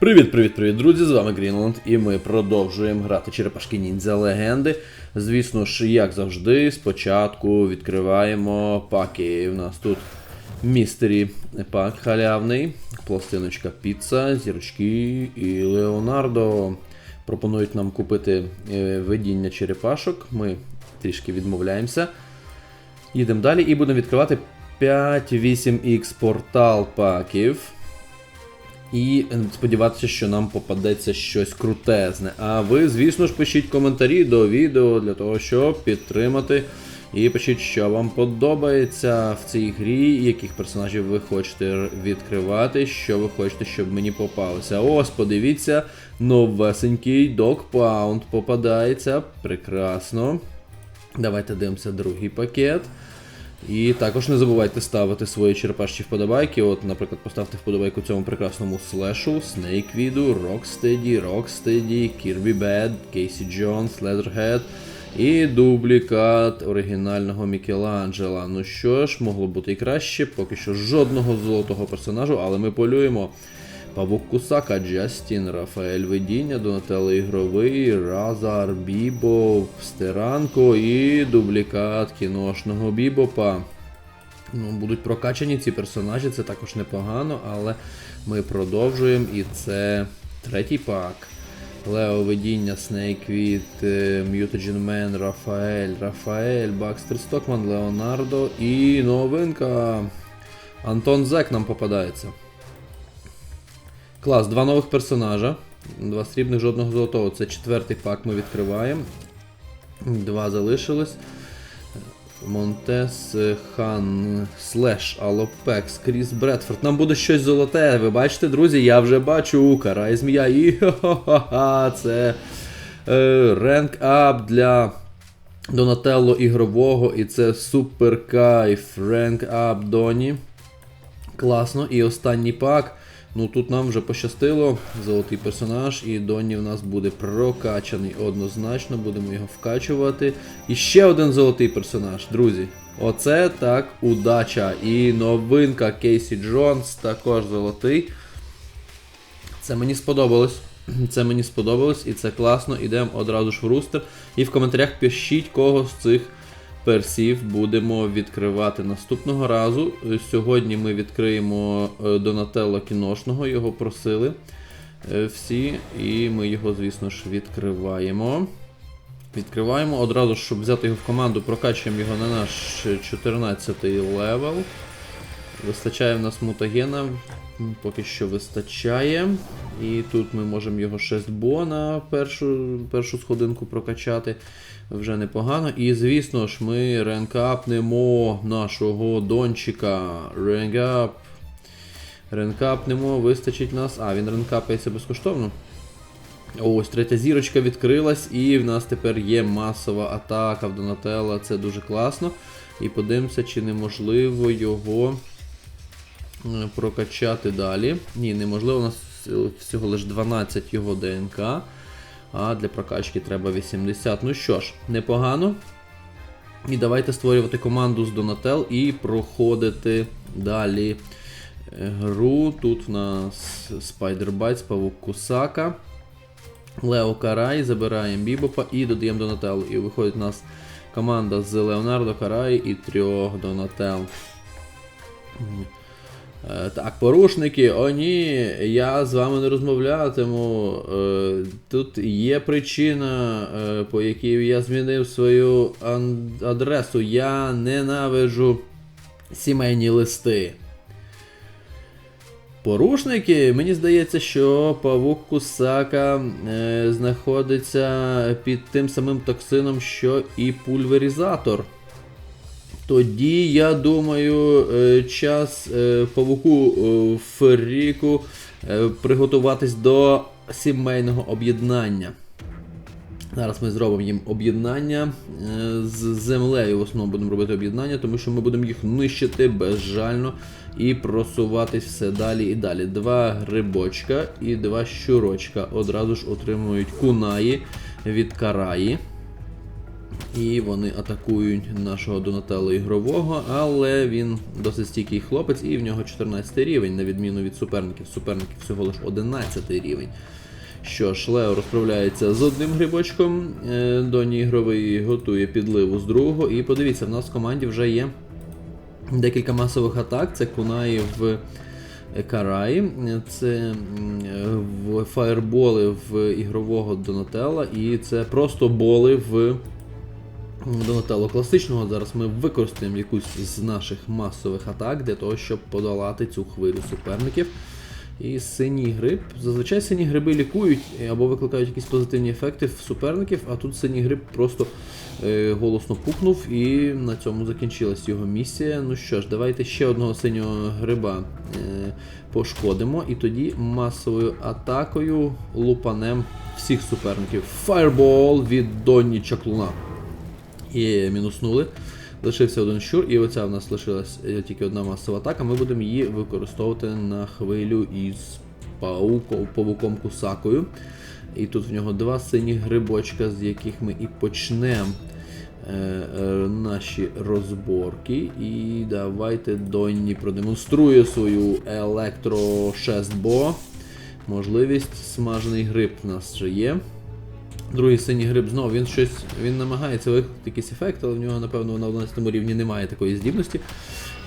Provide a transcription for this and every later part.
Привіт-привіт-привіт, друзі! З вами Грінланд, і ми продовжуємо грати черепашки ніндзя легенди. Звісно ж, як завжди, спочатку відкриваємо паки. У нас тут містері пак халявний, пластиночка піца, зірочки і Леонардо. Пропонують нам купити е, видіння черепашок. Ми трішки відмовляємося. Їдемо далі і будемо відкривати 5-8х портал паків. І е, сподіватися, що нам попадеться щось крутезне. А ви, звісно ж, пишіть коментарі до відео для того, щоб підтримати. І пишіть, що вам подобається в цій грі, яких персонажів ви хочете відкривати, що ви хочете, щоб мені попалося. Ось, подивіться, новесенький Pound попадається. Прекрасно. Давайте дивимося другий пакет. І також не забувайте ставити свої черепашчі вподобайки. От, наприклад, поставте вподобайку цьому прекрасному слешу, Snakeweed, Rocksteady, Rocksteady, Kirby Bad, Casey Jones, Leatherhead і дублікат оригінального Мікеланджела. Ну що ж, могло бути і краще, поки що жодного золотого персонажу, але ми полюємо. Павук Кусака, Джастін, Рафаель Видіння, Донателло Ігровий, Разар, Бібо, Стеранко і дублікат кіношного Бібопа. Ну, Будуть прокачані ці персонажі, це також непогано, але ми продовжуємо і це третій пак. Лео Видіння, Снейквіт, Mutagen Man, Рафаель, Рафаель, Бакстер Стокман, Леонардо і новинка. Антон Зек нам попадається. Клас, два нових персонажа. Два срібних, жодного золотого. Це четвертий пак ми відкриваємо. Два залишились. Монтес, Хан, Слеш, Алопекс, Кріс Бредфорд. Нам буде щось золоте. Ви бачите, друзі, я вже бачу Карай змія і ха-ха-ха, це е, ап для Донателло ігрового. І це супер кайф. Ренк ап Доні. Класно. І останній пак. Ну тут нам вже пощастило, золотий персонаж, і Донні в нас буде прокачаний однозначно, будемо його вкачувати. І ще один золотий персонаж, друзі. Оце так удача. І новинка Кейсі Джонс також золотий. Це мені сподобалось. Це мені сподобалось і це класно. Ідемо одразу ж в рустер. І в коментарях пишіть, кого з цих персів будемо відкривати наступного разу. Сьогодні ми відкриємо е, Донателло кіношного, його просили е, всі, і ми його, звісно ж, відкриваємо. Відкриваємо одразу, щоб взяти його в команду, прокачуємо його на наш 14 левел. Вистачає в нас мутагена, поки що вистачає. І тут ми можемо його 6 бо на першу, першу сходинку прокачати. Вже непогано. І звісно ж, ми ренкапнемо нашого дончика. Ренкап. Ренкапнемо, вистачить нас. А, він ренкапається безкоштовно. Ось, третя зірочка відкрилась, і в нас тепер є масова атака в Донателла. Це дуже класно. І подивимося, чи неможливо його е, прокачати далі. Ні, неможливо, у нас всього лише 12 його ДНК. А для прокачки треба 80. Ну що ж, непогано. І давайте створювати команду з Донател і проходити далі гру. Тут в нас Spider Bites, Павук Кусака. Лео Карай, забираємо Бібопа і додаємо Донателло. І виходить у нас команда з Леонардо Карай і трьох Донател. Е, Так, порушники, о ні, я з вами не розмовлятиму. Е, Тут є причина, е, по якій я змінив свою адресу. Я ненавиджу сімейні листи. Порушники, мені здається, що павук Кусака знаходиться під тим самим токсином, що і пульверізатор. Тоді, я думаю, е, час е, павуку е, Феріку е, приготуватись до сімейного об'єднання. Зараз ми зробимо їм об'єднання з землею. В основному будемо робити об'єднання, тому що ми будемо їх нищити безжально і просуватись все далі і далі. Два грибочка і два щурочка одразу ж отримують кунаї від караї. І вони атакують нашого Донателло ігрового, але він досить стійкий хлопець, і в нього 14 рівень, на відміну від суперників. Суперників всього лише 11 рівень. Що ж, Лео розправляється з одним грибочком, е, Доні ігровий готує підливу з другого. І подивіться, в нас в команді вже є декілька масових атак. Це Кунаї в Караї, це фаєрболи в ігрового Донателла, і це просто боли в Донателло класичного. Зараз ми використаємо якусь з наших масових атак для того, щоб подолати цю хвилю суперників. І синій гриб. Зазвичай сині гриби лікують або викликають якісь позитивні ефекти в суперників, а тут синій гриб просто е, голосно пукнув і на цьому закінчилась його місія. Ну що ж, давайте ще одного синього гриба е, пошкодимо, і тоді масовою атакою лупанем всіх суперників. Фаербол від Донні Чаклуна. І мінуснули. Лишився один щур, і оця в нас лишилась е, тільки одна масова атака. Ми будемо її використовувати на хвилю із пауком, павуком Кусакою. І тут в нього два сині грибочка, з яких ми і почнемо е, е, наші розборки. І давайте Донні продемонструє свою електро шестбо. Можливість смажений гриб в нас ще є. Другий синій гриб знову він щось він намагається викликати якийсь ефект, але в нього, напевно, на 11 рівні немає такої здібності.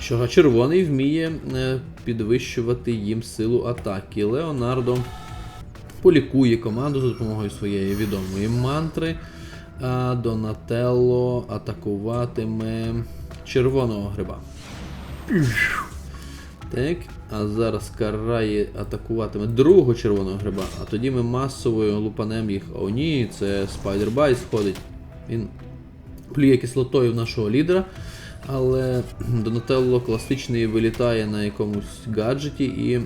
Що червоний вміє е, підвищувати їм силу атаки. Леонардо полікує команду за допомогою своєї відомої мантри. А Донателло атакуватиме червоного гриба. Так, а зараз карає атакуватиме другого червоного гриба, а тоді ми масовою лупанем їх. О, ні, це Спайдербай сходить. Він плює кислотою в нашого лідера. Але Донателло класичний вилітає на якомусь гаджеті і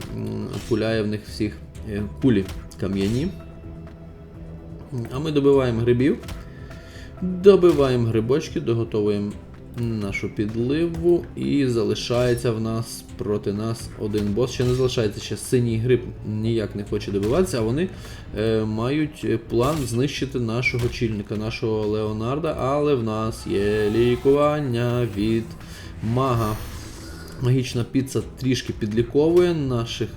пуляє в них всіх е, кулі кам'яні. А ми добиваємо грибів. Добиваємо грибочки, доготовуємо нашу підливу. І залишається в нас проти нас один бос. Ще не залишається ще синій гриб ніяк не хоче добиватися, а вони е, мають план знищити нашого чільника, нашого Леонарда, але в нас є лікування від мага. Магічна піца трішки підліковує наших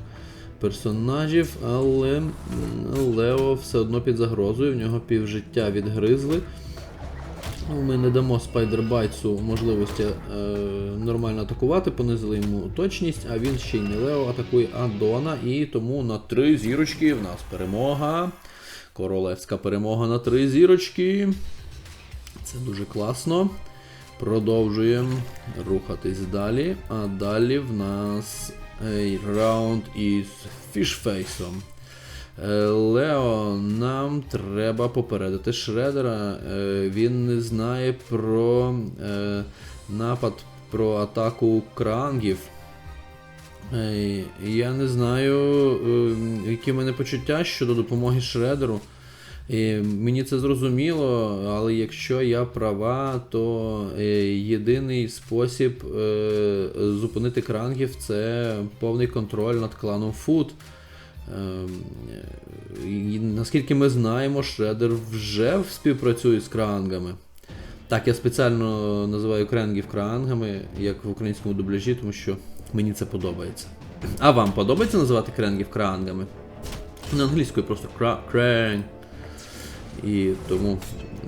персонажів, але Лео все одно під загрозою, в нього півжиття відгризли. Ну, Ми не дамо Спайдербайтсу можливості е, нормально атакувати, понизили йому точність, а він ще й не Лео атакує Адона, і тому на три зірочки в нас перемога. Королевська перемога на три зірочки. Це дуже класно. Продовжуємо рухатись далі. А далі в нас раунд із фішфейсом. Е, Лео, нам треба попередити Шредера. Е, Він не знає про е, напад, про атаку крангів. Я не знаю, які в мене почуття щодо допомоги Шредеру. І мені це зрозуміло, але якщо я права, то єдиний спосіб зупинити крангів це повний контроль над кланом Фуд. Ем, і наскільки ми знаємо, Шредер вже співпрацює з крангами. Так, я спеціально називаю крангів крангами, як в українському дубляжі, тому що мені це подобається. А вам подобається називати крангів крангами? На англійською просто кренг. І тому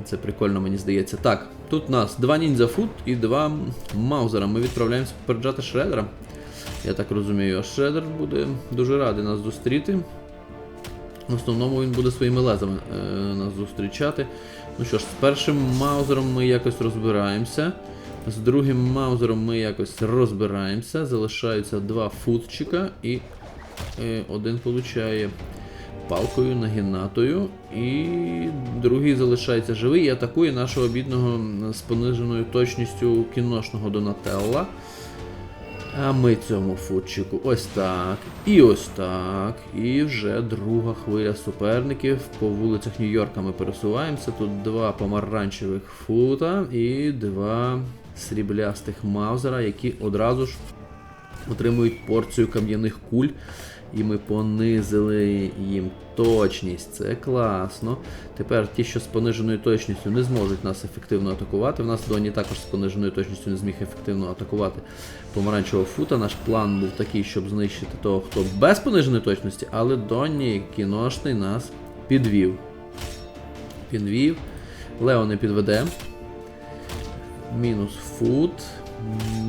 це прикольно, мені здається. Так, тут у нас два ніндзя фут і два маузера. Ми відправляємося попереджати Шредера. Я так розумію, а Шредер буде дуже радий нас зустріти. В основному він буде своїми лезами е, нас зустрічати. Ну що ж, з першим маузером ми якось розбираємося. З другим маузером ми якось розбираємося. Залишаються два футчика і е, один получає палкою нагінатою. І другий залишається живий і атакує нашого бідного з пониженою точністю кіношного Донателла. А ми цьому футчику ось так. І ось так. І вже друга хвиля суперників. По вулицях Нью-Йорка ми пересуваємося. Тут два помаранчевих фута і два сріблястих маузера, які одразу ж отримують порцію кам'яних куль. І ми понизили їм точність. Це класно. Тепер ті, що з пониженою точністю, не зможуть нас ефективно атакувати. В нас Доні також з пониженою точністю не зміг ефективно атакувати помаранчевого фута. Наш план був такий, щоб знищити того, хто без пониженої точності, але Донні кіношний нас підвів. Підвів. Лео не підведе. Мінус фут.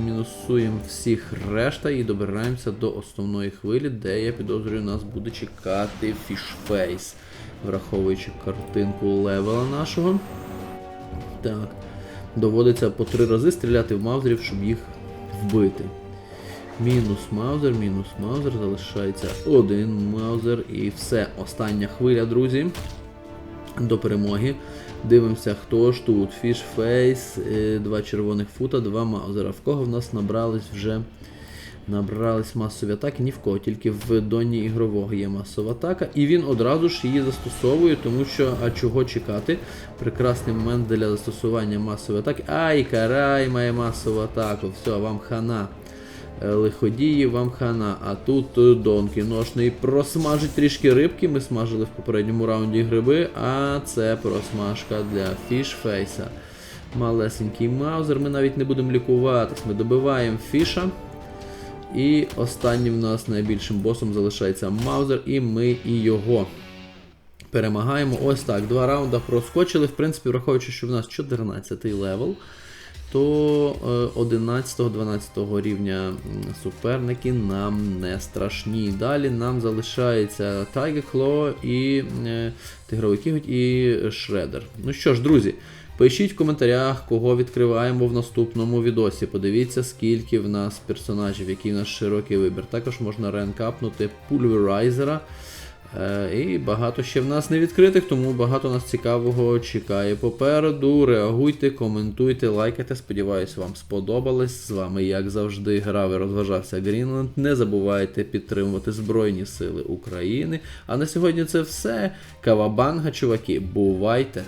Мінусуємо всіх решта і добираємося до основної хвилі, де я підозрюю, нас буде чекати фішфейс, враховуючи картинку левела нашого. Так. Доводиться по три рази стріляти в маузерів, щоб їх вбити. Мінус маузер, мінус маузер, залишається один маузер і все. Остання хвиля, друзі до перемоги. Дивимося, хто ж тут. Фішфейс, два червоних фута, два маузера. В кого в нас набрались вже набрались масові атаки? Ні в кого, тільки в доні ігрового є масова атака. І він одразу ж її застосовує, тому що, а чого чекати? Прекрасний момент для застосування масової атаки. Ай, карай має масову атаку. Все, вам хана. Е, Лиходії вам хана, а тут е, донки просмажить трішки рибки. Ми смажили в попередньому раунді гриби, а це просмажка для фішфейса. Малесенький маузер, ми навіть не будемо лікуватись, ми добиваємо фіша. І останнім в нас найбільшим босом залишається маузер, і ми і його перемагаємо. Ось так, два раунди проскочили. В принципі, враховуючи, що в нас 14 й левел то 11-12 рівня суперники нам не страшні. Далі нам залишається Tiger Claw і е, Тигровий Кіготь і Шредер. Ну що ж, друзі, пишіть в коментарях, кого відкриваємо в наступному відосі. Подивіться, скільки в нас персонажів, який в нас широкий вибір. Також можна ренкапнути пульверайзера. Е, І багато ще в нас не відкритих, тому багато нас цікавого чекає попереду. Реагуйте, коментуйте, лайкайте. Сподіваюсь, вам сподобалось. З вами, як завжди, грав і розважався Грінленд. Не забувайте підтримувати Збройні Сили України. А на сьогодні це все. Кавабанга, чуваки. Бувайте!